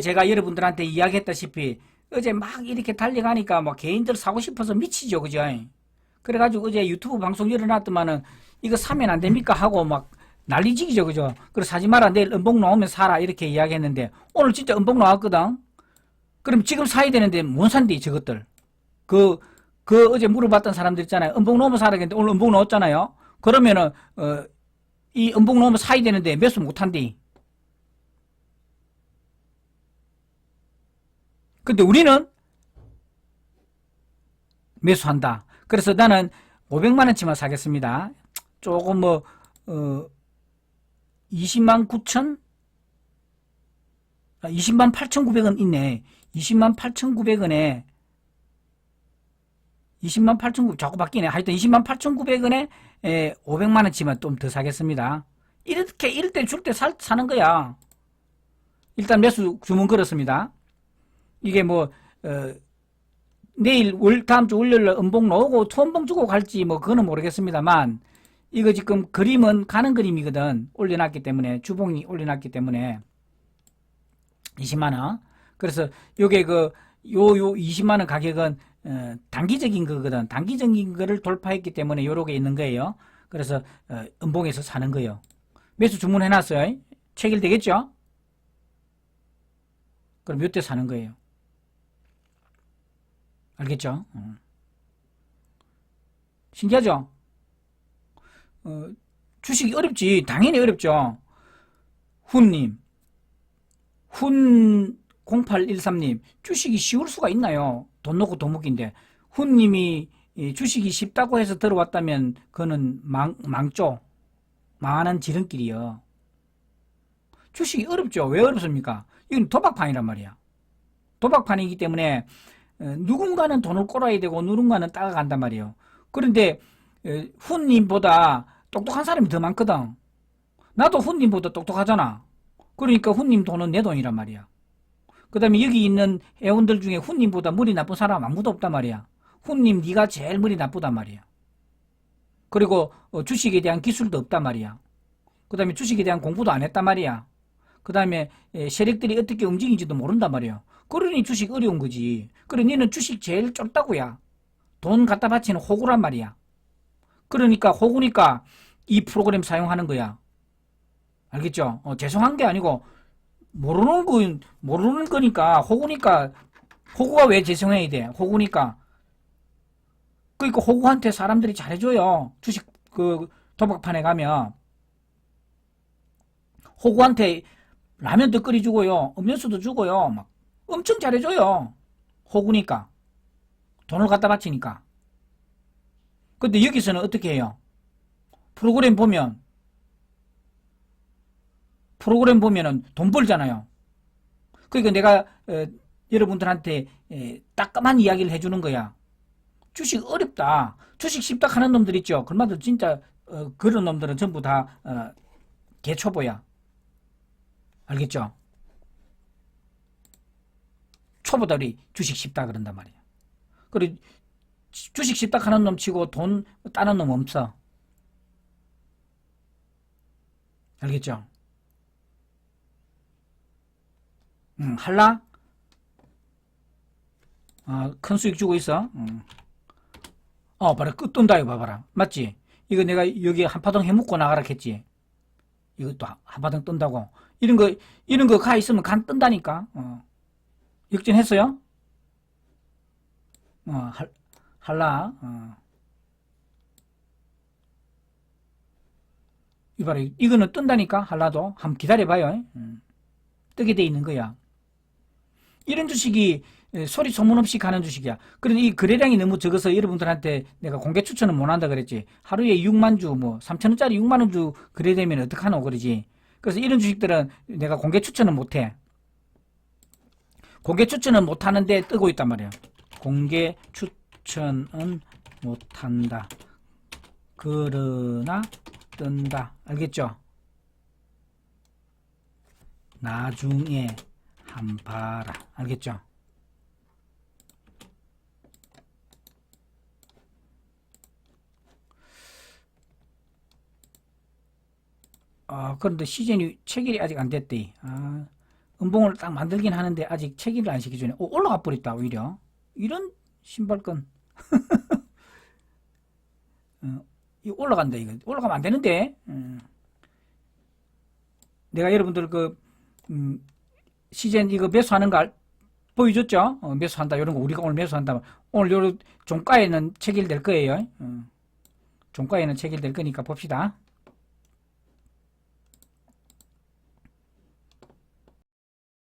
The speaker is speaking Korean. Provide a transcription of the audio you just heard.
제가 여러분들한테 이야기했다시피 어제 막 이렇게 달려가니까 뭐 개인들 사고 싶어서 미치죠, 그죠? 그래가지고 어제 유튜브 방송 열어놨더만은 이거 사면 안 됩니까? 하고 막 난리지기죠, 그죠? 그래서 사지 마라. 내일 음봉 나오면 사라. 이렇게 이야기했는데 오늘 진짜 음봉 나왔거든? 그럼 지금 사야 되는데 못 산대, 저것들. 그, 그 어제 물어봤던 사람들 있잖아요. 음봉 나오면 사라 했는데 오늘 음봉 나왔잖아요? 그러면은, 어, 이 음봉 나오면 사야 되는데 매수 못 한대. 근데 우리는 매수한다. 그래서 나는 500만 원치만 사겠습니다. 조금 뭐, 어, 20만 9천? 아, 20만 8,900원 있네. 20만 8,900원에 20만 8,900, 자꾸 바뀌네. 하여튼 20만 8,900원에 500만 원치만 좀 더 사겠습니다. 이렇게 이럴 때 줄 때 사는 거야. 일단 매수 주문 걸었습니다. 이게 뭐, 어, 내일 월, 다음 주 월요일 날 음봉 나오고 초음봉 주고 갈지 뭐 그거는 모르겠습니다만 이거 지금 그림은 가는 그림이거든. 올려놨기 때문에 주봉이 올려놨기 때문에 20만 원. 그래서 요게 그 요 요 20만 원 가격은 어, 단기적인 거거든. 단기적인 거를 돌파했기 때문에 요렇게 있는 거예요. 그래서 어, 음봉에서 사는 거예요. 매수 주문해 놨어요. 체결되겠죠? 그럼 요때 사는 거예요. 알겠죠? 어. 신기하죠? 어, 주식이 어렵지. 당연히 어렵죠. 훈님, 훈 0813님, 주식이 쉬울 수가 있나요? 돈돈 먹기인데. 훈님이 이 주식이 쉽다고 해서 들어왔다면 그거는 망, 망조. 망하는 지름길이요. 주식이 어렵죠. 왜 어렵습니까? 이건 도박판이란 말이야. 도박판이기 때문에 어, 누군가는 돈을 꼴아야 되고 누군가는 따라간단 말이에요. 그런데 어, 훈님보다 똑똑한 사람이 더 많거든. 나도 훈님보다 똑똑하잖아. 그러니까 훈님 돈은 내 돈이란 말이야. 그 다음에 여기 있는 회원들 중에 훈님보다 머리 나쁜 사람 아무도 없단 말이야. 훈님 네가 제일 머리 나쁘단 말이야. 그리고 어, 주식에 대한 기술도 없단 말이야. 그 다음에 주식에 대한 공부도 안 했단 말이야. 그 다음에 세력들이 어떻게 움직이는지도 모른단 말이야. 그러니 주식 어려운 거지. 그래 니는 주식 제일 좁다고야. 돈 갖다 바치는 호구란 말이야. 그러니까 호구니까 이 프로그램 사용하는 거야. 알겠죠? 어, 죄송한 게 아니고 모르는 거 모르는 거니까 호구니까 호구가 왜 죄송해야 돼? 호구니까 그러니까 호구한테 사람들이 잘해줘요. 주식 그 도박판에 가면 호구한테 라면도 끓여주고요. 음료수도 주고요. 막 엄청 잘해줘요. 호구니까. 돈을 갖다 바치니까. 근데 여기서는 어떻게 해요? 프로그램 보면, 프로그램 보면은 돈 벌잖아요. 그러니까 내가, 어, 여러분들한테 에, 따끔한 이야기를 해주는 거야. 주식 어렵다. 주식 쉽다 하는 놈들 있죠. 그러면 진짜, 어, 그런 놈들은 전부 다, 어, 개초보야. 알겠죠? 초보들이 주식 쉽다 그런단 말이야. 그리고 주식 쉽다 하는 놈 치고 돈 따는 놈 없어. 알겠죠? 응, 할라? 아, 큰 수익 주고 있어. 응. 어, 봐라. 끝 뜬다, 이거 봐봐라. 맞지? 이거 내가 여기 한파동 해먹고 나가라 했지? 이것도 한파동 뜬다고. 이런 거, 이런 거 가 있으면 간 뜬다니까. 어. 역전했어요? 어, 할, 할라. 어. 이봐라. 이거는 뜬다니까, 할라도. 한번 기다려봐요. 음. 뜨게 돼 있는 거야. 이런 주식이 소리 소문 없이 가는 주식이야. 그런데 이 거래량이 너무 적어서 여러분들한테 내가 공개 추천은 못 한다 그랬지. 하루에 6만 주, 뭐, 3천원짜리 6만원 주 거래되면 어떡하노, 그러지. 그래서 이런 주식들은 내가 공개 추천은 못 해. 공개 추천은 못 하는데 뜨고 있단 말이에요. 공개 추천은 못 한다. 그러나 뜬다. 알겠죠? 나중에 한 봐라. 알겠죠? 아, 그런데 시즌이 체결이 아직 안 됐대. 아, 은봉을 딱 만들긴 하는데 아직 체기를 안 시켜주네. 오, 올라가 버렸다 오히려. 이런 신발끈. 어, 이거 올라간다 이거. 올라가면 안 되는데. 음. 내가 여러분들 그 음, 시즌 이거 매수하는 거 알- 보여줬죠? 어, 매수한다 이런 거 우리가 오늘 매수한다. 오늘 요 종가에는 체결될 거예요. 어. 종가에는 체결될 거니까 봅시다.